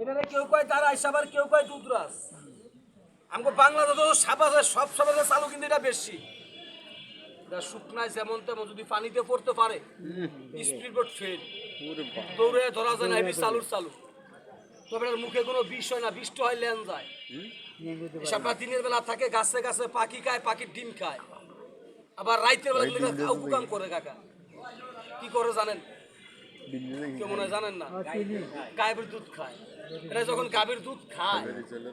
এটারে কেউ কয় তার আইসাবার কেউ কয় দুধরাস আমাকে বাংলাদেশে তো সাপ আছে সব সাপের চালু কিন্তু এটা বেশি। এটা শুকনায় যেমন তেমন যদি পানিতে পড়তে পারে স্পিড বোট ফেল। দৌড়ে ধরা যায় না চালুর চালু। তবে এটার মুখে কোনো বিষ হয় না বিষ্ট হয় লেন যায় সাপটা দিনের বেলা থাকে গাছে গাছে পাখি খায় পাখির ডিম খায়। আবার রাইতের বেলা করে কাকা। কি করে জানেন? কেউ জানেন না? গায়েবের দুধ খায়। এটা যখন গাভীর দুধ খায়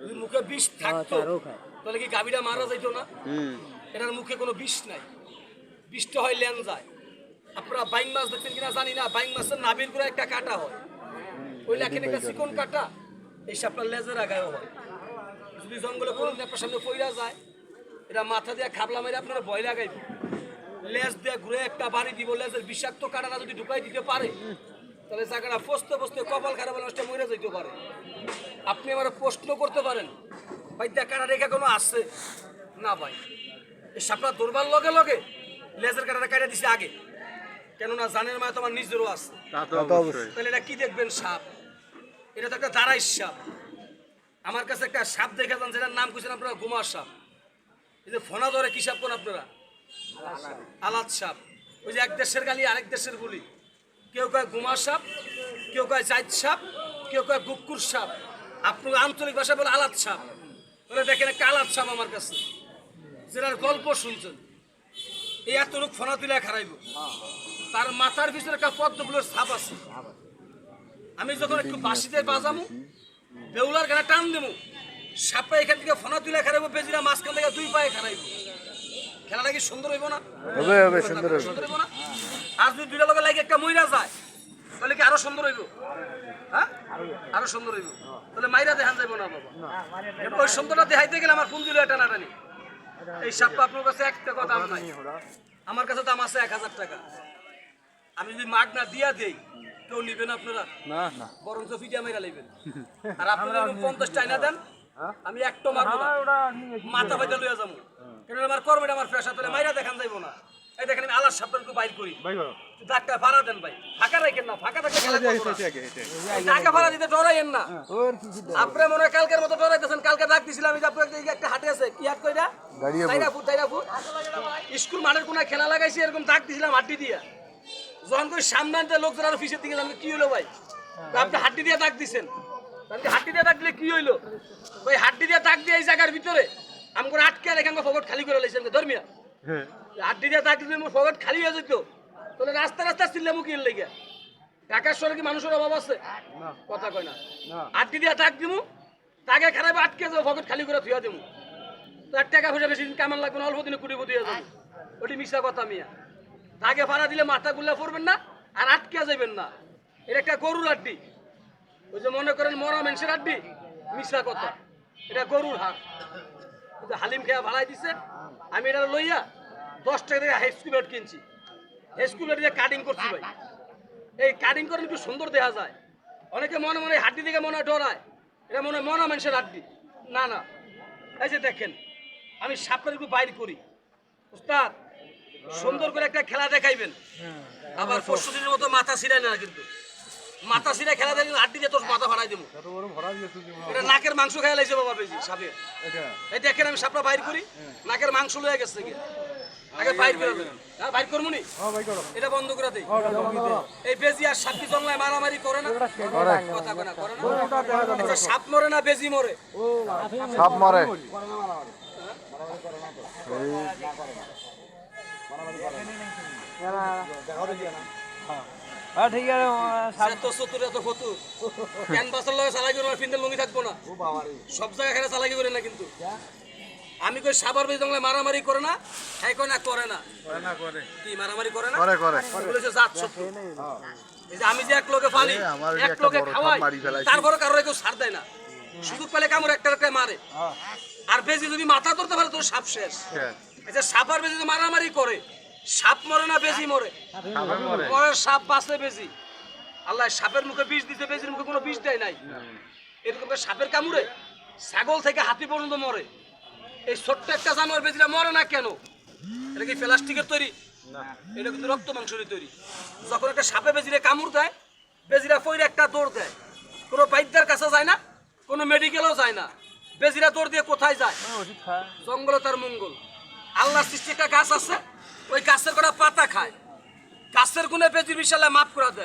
যদি মুখে বিষ থাকতো তাহলে কি গাভীটা মারা যাইতো না? এটার মুখে কোনো বিষ নাই। বিষটা হয় লেন যায় আপনারা বাইং মাছ দেখছেন কিনা জানি না বাইং মাছের নাভির করে একটা কাটা হয়। ওই লেখেন একটা চিকন কাটা এই সাপটা লেজের আগায়ও হয়। যদি জঙ্গলে কোনো আপনার সামনে পইরা যায় এটা মাথা দিয়ে খাবলা মেরে আপনারা ভয় লাগাইবে লেজ দিয়ে ঘুরে একটা বাড়ি দিব লেজের বিষাক্ত কাটাটা যদি ঢুকাই দিতে পারে তাহলে জায়গাটা ফসতে ফসতে কপাল খারাপ নষ্ট মরে যেতে পারে। আপনি আমার প্রশ্ন করতে পারেন ভাই দেখ কাটা রেখা কোনো আছে? না ভাই। এই সাপটা দৌড়বার লগে লগে লেজের কাটাটা কাটা দিছে আগে। কেননা জানের মায় তোমার নিজেরও আছে। তাহলে এটা কি দেখবেন সাপ? এটা তো একটা দাঁড়াই সাপ। আমার কাছে একটা সাপ দেখে যান যেটার নাম খুঁজছেন আপনারা গুমার সাপ। এই যে ফোনা ধরে কি সাপ কোন আপনারা? আলাদ সাপ। ওই যে এক দেশের গালি, আরেক দেশের গুলি। কেউ কয় গুমার সাপ, কেউ কয় জাইদ সাপ, কেউ কয় গুক্কুর সাপ। আপনার আঞ্চলিক ভাষা বলে আলাদ সাপ। বলে দেখেন একটা আলাদ সাপ আমার কাছে। যেটার গল্প শুনছেন। এই এত লোক ফোনা তুলে খারাইব। তার মাথার ভিতরে একটা পদ্ম সাপ আছে। আমি যখন একটু বাসিতে বাজামু, বেউলার গানে টান দেবো। সাপটা এখান থেকে ফোনা তুলে খারাইবো, বেজিরা মাঝখান থেকে দুই পায়ে খারাইবো। খেলাটা কি সুন্দর হইব না? হবে হবে সুন্দর হবে। সুন্দর হইব না? আর যদি দুইটা লোকের লাগে একটা মইরা যায় তাহলে কি আরও সুন্দর হইব? হ্যাঁ? আরও সুন্দর হইব। তাহলে মাইরা দেখান যাইব না বাবা? এবার ওই সুন্দরটা দেখাইতে গেলে আমার ফোন দিল এটা নাটানি এই সাপটা আপনার কাছে একটা কথা দাম নাই আমার কাছে দাম আছে এক হাজার টাকা। আমি যদি মাগ না দিয়া দেই কেউ নিবেন আপনারা? না না। বরঞ্চ ফিটিয়া মেরা লইবেন। আর আপনারা পঞ্চাশ টাইনা দেন আমি একটা মারবো না মাথা বাইতে লইয়া যাব। কেন আমার কর্মটা আমার তাহলে মাইরা দেখান যাইবো না। এই দেখেন আমি আলার বাইর করি। ডাক্তার ভাড়া দেন ভাই। ফাঁকা রাখেন না ফাঁকা থাকলে খেলা টাকা ভাড়া দিতে ডরাইয়েন না। আপনি মনে হয় কালকের মতো ডরাইতেছেন কালকে ডাক দিছিলাম আমি যে আপনার একটা হাটে আছে কি হাট কইরা। তাইরা ফুট তাইরা ফুট স্কুল মাঠের কোনা খেলা লাগাইছি এরকম ডাক দিছিলাম হাড্ডি দিয়া। যখন কই সামনে আনতে লোকজন আরও ফিসের দিকে কি হলো ভাই? আপনি হাড্ডি দিয়ে ডাক দিছেন। তাহলে হাড্ডি দিয়ে ডাক দিলে কি হইল? ওই হাড্ডি দিয়ে ডাক দিয়ে এই জায়গার ভিতরে। আমি করে আটকে রেখে আমাকে ফকট খালি করে লাইছেন ধর্মিয়া হাড্ডি দিয়ে ডাক দিলে ফকট খালি হয়ে যেত তাহলে রাস্তা রাস্তা চিল্লে মুখি লেগে। ঢাকার শহরে কি মানুষের অভাব আছে? কথা কয় না। আটটি দিয়ে ডাক দিমু তাকে খারাপ আটকে যাব ফকট খালি করে থুয়া দিমু। তার টাকা পয়সা বেশি দিন কামান লাগবে না অল্প দিনে কুড়ি দিয়ে যাব। ওটি মিশা কথা মিয়া। তাকে ভাড়া দিলে মাথা গুল্লা পড়বেন না আর আটকে যাবেন না। এটা একটা গরুর আড্ডি ওই যে মনে করেন মরা মানুষের আড্ডি? মিশা কথা এটা গরুর হাট হালিম খেয়া ভাড়াই দিছে। আমি এটা লইয়া দশ টাকা থেকে হাই স্কুল বেড কিনছি। হাই স্কুল বেড দিয়ে কাটিং করছি ভাই। এই কাটিং করে একটু সুন্দর দেখা যায়। অনেকে মনে মনে হাড্ডি দিকে মনে হয় ডরায়। এটা মনে হয় মনা মানুষের হাড্ডি না না। এই যে দেখেন আমি সাপের একটু বাইর করি। উস্তাদ সুন্দর করে একটা খেলা দেখাইবেন। আবার পরশু দিনের মতো মাথা ছিঁড়ায় না কিন্তু। মাথা ছিঁড়ে খেলা দেখলে হাড্ডি দিয়ে তোর মাথা ফাড়াই দেবো এটা নাকের মাংস খেয়ে লাইছে বাবা বেশি সাপের এই দেখেন আমি সাপটা বাইর করি নাকের মাংস লয়ে গেছে কি আগে বাইর করে দেন। হ্যাঁ বাইর করব নি? এটা বন্ধ করে দেই এই বেজি আর সাপ কি জঙ্গলায় মারামারি করে না? কথা না করে না? আচ্ছা, সাপ মরে না বেজি মরে? সাপ মারে। ঠিক আছে তো চতুর এত ক্যানভাসের লগে চালাকি করে ফিন্দে লুঙ্গি থাকব না। সব জায়গায় খেলে চালাকি করে না কিন্তু। আমি কই সাবার বেজি জঙ্গলে মারামারি করে না হ্যাঁ না করে না। কি মারামারি করে না? করে করে। বলেছে জাত সত্য এই যে আমি যে এক লোকে পালি এক লোকে বড় খাওয়াই। তারপরে কারোর কেউ ছাড় দেয় না। সুযোগ পেলে কামড় একটা একটা মারে। আর বেজি যদি মাথা ধরতে পারে তোর সাপ শেষ। আচ্ছা সাপ আর বেজি যদি মারামারি করে সাপ মরে না বেজি মরে? মরে। সাপ বাঁচে বেজি। আল্লাহ সাপের মুখে বিষ দিতে বেজির মুখে কোনো বিষ দেয় নাই। এরকম সাপের কামড়ে ছাগল থেকে হাতি পর্যন্ত মরে। এই ছোট্ট একটা জানোয়ার বেজিরা মরে না কেন? এটা কি প্লাস্টিকের তৈরি? এটা কিন্তু রক্ত মাংসের তৈরি। যখন একটা সাপে বেজিরে কামড় দেয় বেজিরা ফইরে একটা দৌড় দেয়। কোনো বাইদ্যার কাছে যায় না কোনো মেডিকেলও যায় না। বেজিরা দৌড় দিয়ে কোথায় যায়? জঙ্গলে তার মঙ্গল। আল্লাহ সৃষ্টি একটা গাছ আছে ওই কাস্তের কটা পাতা খায়। কাস্তের গুণে বেজির বিশালে মাফ করা দেয়